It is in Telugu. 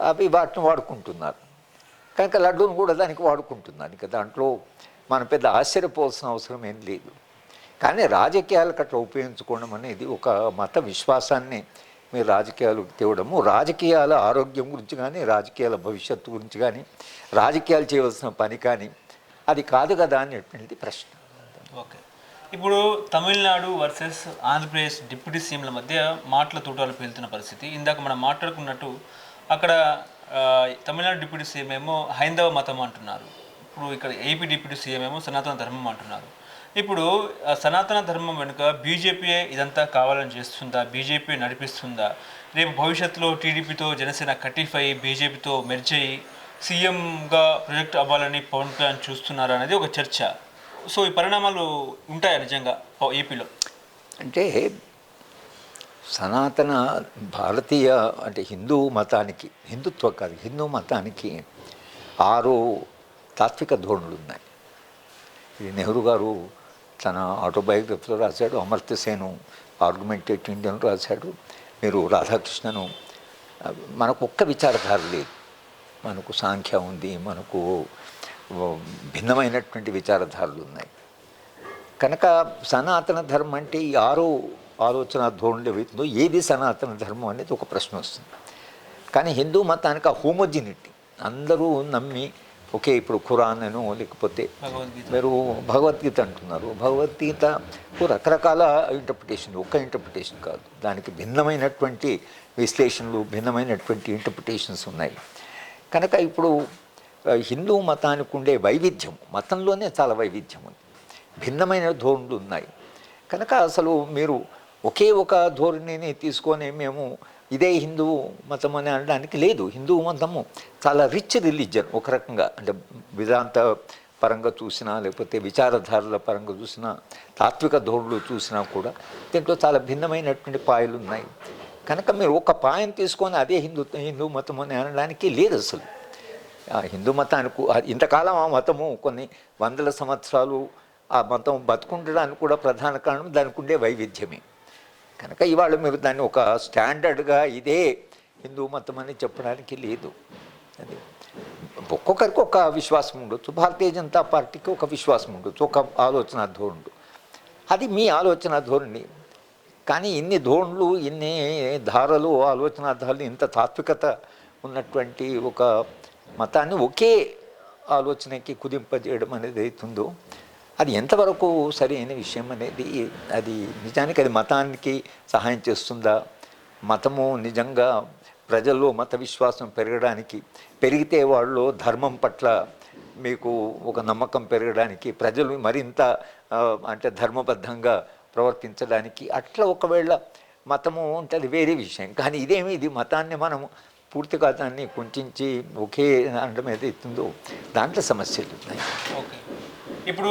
అవి వాటిని వాడుకుంటున్నారు. కనుక లడ్డూను కూడా దానికి వాడుకుంటున్నారు ఇంకా దాంట్లో మనం పెద్ద ఆశ్చర్యపోవాల్సిన అవసరం ఏం లేదు. కానీ రాజకీయాలకు అట్లా ఉపయోగించుకోవడం అనేది ఒక మత విశ్వాసాన్ని మీరు రాజకీయాలు తేవడము. రాజకీయాల ఆరోగ్యం గురించి కానీ రాజకీయాల భవిష్యత్తు గురించి కానీ రాజకీయాలు చేయవలసిన పని కానీ అది కాదు కదా అనేటువంటిది ప్రశ్న. ఓకే. ఇప్పుడు తమిళనాడు వర్సెస్ ఆంధ్రప్రదేశ్ డిప్యూటీ సీఎంల మధ్య మాటల తూటాలు పేలుతున్న పరిస్థితి. ఇందాక మనం మాట్లాడుకున్నట్టు అక్కడ తమిళనాడు డిప్యూటీ సీఎం ఏమో హైందవ మతం అంటున్నారు. ఇప్పుడు ఇక్కడ ఏపీ డిప్యూటీ సీఎం ఏమో సనాతన ధర్మం అంటున్నారు. ఇప్పుడు సనాతన ధర్మం వెనుక బీజేపీయే ఇదంతా కావాలని చేస్తుందా? బీజేపీ నడిపిస్తుందా? రేపు భవిష్యత్తులో టీడీపీతో జనసేన కటిఫై బీజేపీతో మెర్జ్ అయ్యి సీఎంగా ప్రొజెక్ట్ అవ్వాలని పవన్ కళ్యాణ్ చూస్తున్నారు అనేది ఒక చర్చ. సో ఈ పరిణామాలు ఉంటాయా నిజంగా ఏపీలో? అంటే సనాతన భారతీయ అంటే హిందూ మతానికి హిందుత్వ కాదు హిందూ మతానికి ఆరు తాత్విక ధోరణులు ఉన్నాయి ఇది నెహ్రూ గారు తన ఆటోబయోగ్రఫీలో రాశాడు అమర్త్య సేను ఆర్గ్యుమెంటేట్ ఇండియన్ రాశాడు మీరు రాధాకృష్ణను మనకు ఒక్క విచారధార లేదు. మనకు సాంఖ్య ఉంది మనకు భిన్నమైనటువంటి విచారధారలు ఉన్నాయి. కనుక సనాతన ధర్మం అంటే ఈ ఆరో ఆలోచన ధోరణులు ఏవైతుందో ఏది సనాతన ధర్మం అనేది ఒక ప్రశ్న వస్తుంది. కానీ హిందూ మతానికి ఆ హోమోజినిటీ అందరూ నమ్మి ఒకే ఇప్పుడు ఖురాన్ అను లేకపోతే భగవద్గీత. మీరు భగవద్గీత అంటున్నారు. భగవద్గీతకు రకరకాల ఇంటర్ప్రిటేషన్ ఒక్క ఇంటర్ప్రిటేషన్ కాదు. దానికి భిన్నమైనటువంటి విశ్లేషణలు భిన్నమైనటువంటి ఇంటర్ప్రిటేషన్స్ ఉన్నాయి. కనుక ఇప్పుడు హిందూ మతానికి ఉండే వైవిధ్యం మతంలోనే చాలా వైవిధ్యం ఉంది. భిన్నమైన ధోరణులు ఉన్నాయి. కనుక అసలు మీరు ఒకే ఒక ధోరణిని తీసుకొని మేము ఇదే హిందూ మతం అని అనడానికి లేదు. హిందూ మతము చాలా రిచ్ రిలీజియన్ ఒక రకంగా. అంటే వేదాంత పరంగా చూసినా లేకపోతే విచారధారల పరంగా చూసినా తాత్విక ధోరణులు చూసినా కూడా దీంట్లో చాలా భిన్నమైనటువంటి పాయలు ఉన్నాయి. కనుక మీరు ఒక పాయం తీసుకొని అదే హిందూ హిందూ మతం అని అనడానికి లేదు అసలు. హిందూ మతానికి ఇంతకాలం ఆ మతము కొన్ని వందల సంవత్సరాలు ఆ మతం బతుకుండడానికి కూడా ప్రధాన కారణం దానికి ఉండే వైవిధ్యమే. కనుక ఇవాళ మీరు దాన్ని ఒక స్టాండర్డ్గా ఇదే హిందూ మతం అని చెప్పడానికి లేదు. అది ఒక్కొక్కరికి ఒక విశ్వాసం ఉండొచ్చు. భారతీయ జనతా పార్టీకి ఒక విశ్వాసం ఉండొచ్చు. ఒక ఆలోచన ధోరణుడు అది మీ ఆలోచన ధోరణి. కానీ ఇన్ని ధోరణులు ఇన్ని ధారలు ఆలోచన ధారలు ఇంత తాత్వికత ఉన్నటువంటి ఒక మతాన్ని ఒకే ఆలోచనకి కుదింపజేయడం అనేది అవుతుందో అది ఎంతవరకు సరైన విషయం అనేది అది నిజానికి అది మతానికి సహాయం చేస్తుందా? మతము నిజంగా ప్రజల్లో మత విశ్వాసం పెరగడానికి పెరిగితే వాళ్ళు ధర్మం పట్ల మీకు ఒక నమ్మకం పెరగడానికి ప్రజలు మరింత అంటే ధర్మబద్ధంగా ప్రవర్తించడానికి అట్లా ఒకవేళ మతము ఉంటుంది వేరే విషయం. కానీ ఇదేమి ఇది మతాన్ని మనము పూర్తిగా దాన్ని కుంచించి ఒకే అనడం ఏదైతుందో దాంట్లో సమస్యలు ఉన్నాయి. ఓకే. ఇప్పుడు